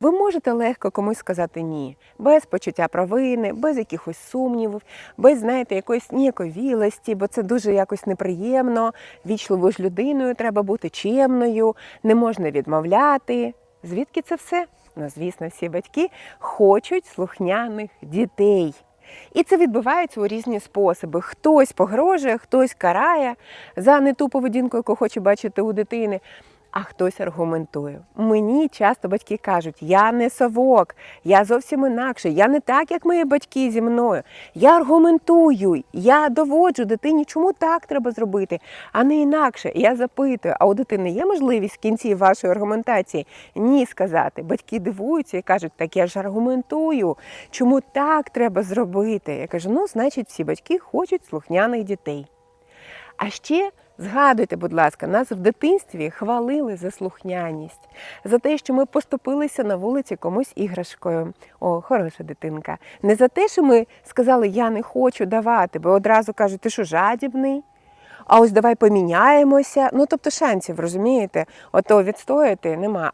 Ви можете легко комусь сказати ні, без почуття провини, без якихось сумнівів, без, знаєте, якоїсь ніяковілості, бо це дуже якось неприємно. Вічливою ж людиною треба бути чемною, не можна відмовляти. Звідки це все? Ну, звісно, всі батьки хочуть слухняних дітей. І це відбувається у різні способи. Хтось погрожує, хтось карає за не ту поведінку, яку хоче бачити у дитини. А хтось аргументує. Мені часто батьки кажуть, я не совок, я зовсім інакше, я не так, як мої батьки зі мною. Я аргументую, я доводжу дитині, чому так треба зробити, а не інакше. Я запитую, а у дитини є можливість в кінці вашої аргументації ні сказати. Батьки дивуються і кажуть, так я ж аргументую, чому так треба зробити. Я кажу, ну, значить, всі батьки хочуть слухняних дітей. А ще згадуйте, будь ласка, нас в дитинстві хвалили за слухняність, за те, що ми поступилися на вулиці комусь іграшкою. О, хороша дитинка. Не за те, що ми сказали, я не хочу давати, бо одразу кажуть, ти що жадібний? А ось давай поміняємося. Ну тобто шансів, розумієте? Ото відстояти нема.